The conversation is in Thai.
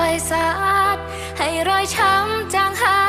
อยสาดให้รอยช้ำจางหาย